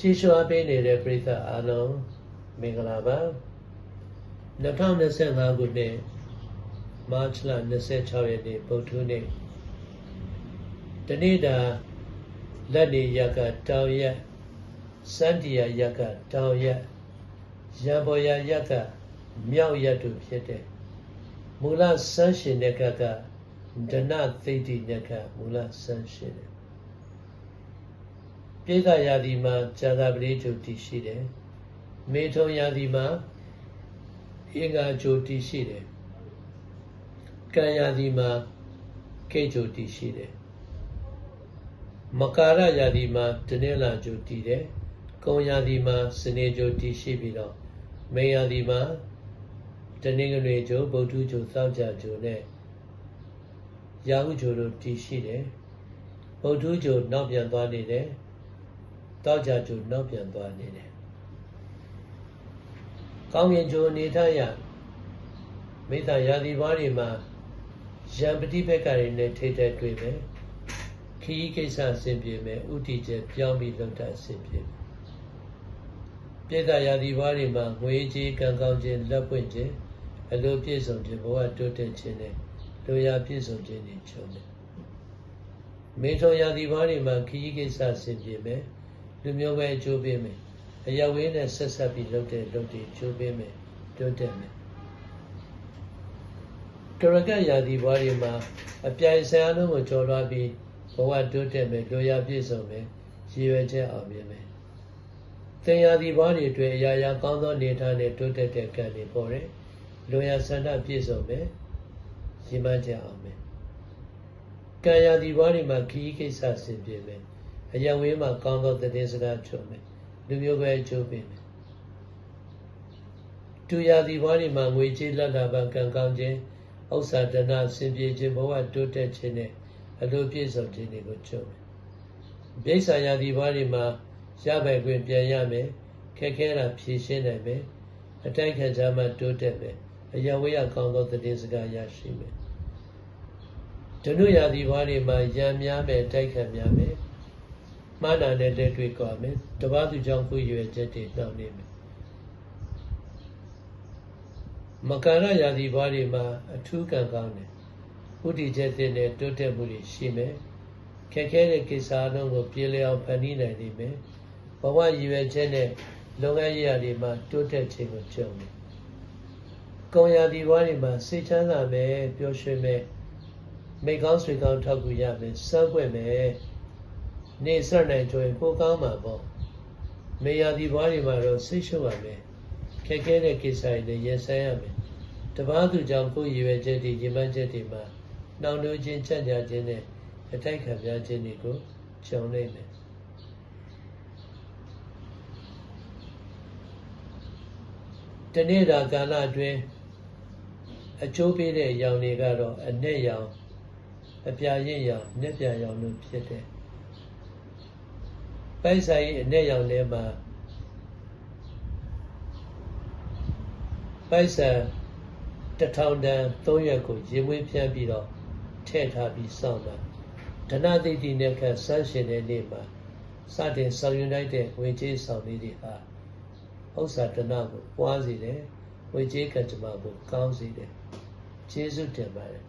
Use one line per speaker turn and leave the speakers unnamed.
ကြည်ရှုအားပေးနေတဲ့ပရိသတ်အားလုံးမင်္ဂလာပါ2025ခုနှစ်မတ်လ26ရက်နေ့ပုထူးနေ့တနေ့တာလက်နေရကတောင်ရက်စန္ဒီယာရကတောင်ရက်ရံပေါ်ရရကမြောက်ရက်တို့ဖြစ်တဲ့မူလဆန်းရှင်တဲ့ကကဒနသိတိညကမူလဆန်းရှင်တဲ့ ပိဿရာသီမှာဇာတာပရိကျုတည်ရှိတယ်မေထုံရာသီမှာအင်္ဂါကျုတည်ရှိတယ်ကံရာသီမှာကေကျုတည်ရှိတယ်မကာရရာသီမှာတနင်္လာကျုတည်တယ်ကုံရာသီမှာစနေကျုတည်ရှိပြီးတော့မေရာသီမှာတနင်္ဂနွေကျုဗုဒ္ဓကျုသောက်ကြကျုနဲ့ရာဟုကျုတို့တည်ရှိတယ်ဗုဒ္ဓကျုနောက်ပြန်သွားနေတယ် တောက်ကြကျိုနောက်ပြန်သွားနေတယ်။ကောင်းကင်ကျိုအနေထားရမိသားရာသီပွားတွေမှာရံပတိဘက်ကတွေနဲ့ထိတဲ့တွေ့မယ်။ခီးကိစ္စအဆင်ပြေမယ်။ဥတီကျပြောင်းပြီးလုပ်တာအဆင်ပြေမယ်။ပြည်သားရာသီပွားတွေမှာငွေကြီးကံကောင်းခြင်းလက်ပွင့်ခြင်းအလိုပြည့်စုံခြင်းဘဝတိုးတက်ခြင်းနဲ့လူရပြည့်စုံခြင်းတွေချုံတယ်။မေထုံရာသီပွားတွေမှာခီးကိစ္စအဆင်ပြေမယ်။ လူမျိုးပဲအကျိုးပေးမယ်အရဝေးနဲ့ဆက်ဆက်ပြီးလုပ်တဲ့လုပ်တွေအကျိုးပေးမယ်တိုးတက်မယ်ကရကရာသီဘွားတွေမှာအပြိုင်ဆိုင်အားလုံးကိုကျော်လွှားပြီးဘဝတိုးတက်မယ်လူရပြည့်စုံမယ်ရည်ရွယ်ချက်အောင်မြင်မယ်တင်ရာသီဘွားတွေအတွက်အရာရာကောင်းသောနေထားနဲ့တိုးတက်တဲ့ကံတွေပေါ်တယ်လူရဆန္ဒပြည့်စုံမယ်ရည်မှန်းချက်အောင်မယ်ကံရာသီဘွားတွေမှာခီးကိစ္စဆင်ပြေမယ် အယံဝေးမှာကောင်းသောတည်စကားချုံမယ်လူမျိုးပဲအကျိုးပေးမယ်တူရာဒီဘွားဒီမှာငွေကြေးလက်လာပံကံကောင်းခြင်းဥစ္စာဒနာစင်ပြေခြင်းဘဝတိုးတက်ခြင်းနဲ့အလိုပြည့်စုံခြင်းတွေကိုချုံမယ်ဘိက္ခာရာဒီဘွားဒီမှာရပိုင်ခွင့်ပြန်ရမယ်ခက်ခဲတာဖြေရှင်းနိုင်မယ်အတိုက်ခံကြမှာတိုးတက်မယ်အယံဝေးရကောင်းသောတည်စကားရရှိမယ်ဒနုရာဒီဘွားဒီမှာရံများမယ်တိုက်ခံများမယ် မှားတာနဲ့လက်တွေ့ကြွမယ်တပားသူကြောင့်ကိုရွယ်ချက်တွေနှောင့်နေမယ်မကာရယာဒီဘွားတွေမှာအထူးကံကောင်းတယ်ဥတီချက်တဲ့နဲ့တိုးတက်မှုတွေရှိမယ်ခက်ခဲတဲ့ကိစ္စအလုံးကိုပြေလည်အောင်ဖန်တီးနိုင်လိမ့်မယ်ဘဝရည်ရွယ်ချက်နဲ့လုပ်ငန်းရာတွေမှာတိုးတက်ခြင်းကိုကြုံတယ်ကုံရာဒီဘွားတွေမှာစိတ်ချမ်းသာမယ်ပျော်ရွှင်မယ်မိကောင်းဆွေကောင်းထောက်ကူရမယ်စမ်းပွင့်မယ် နေဆက်နိုင်ကြရင်ပိုကောင်းမှာပေါ့မေယာဒီဘွားတွေမှာတော့စိတ်ရှုပ်ရမယ်ခက်ခဲတဲ့ကိစ္စတွေရင်ဆိုင်ရမယ်တပားသူကြောင့်ကိုယ်ရည်ရွယ်ချက်တွေညီမချက်တွေမှာနှောင့်နှေးခြင်းချက်ညာခြင်းနဲ့အတိုက်ခံပြခြင်းတွေကိုကြုံနိုင်မယ်တနေ့တာကာလအတွင်းအကျိုးပေးတဲ့ရောင်တွေကတော့အ내ရောင်အပြာရင့်ရောင်၊မျက်ပြာရောင်တို့ဖြစ်တယ် ပိုက်ဆိုင်အနဲ့ရောင်ထဲမှာပိုက်ဆံတထောင်တန်၃ရက်ကိုရေမွေးဖြန်းပြီးတော့ထည့်ထားပြီးစောင့်တာဒနာတိတိနဲ့ခဆန်းရှင်တဲ့နေ့မှာစတင်ဆောင်ယူလိုက်တဲ့ဝေကျေးဆောင်လေးတွေဟာဥစ္စာဒနာကိုပွားစေတယ်ဝေကျေးကတ္တမကိုကောင်းစေတယ်ကျေးဇူးတင်ပါတယ်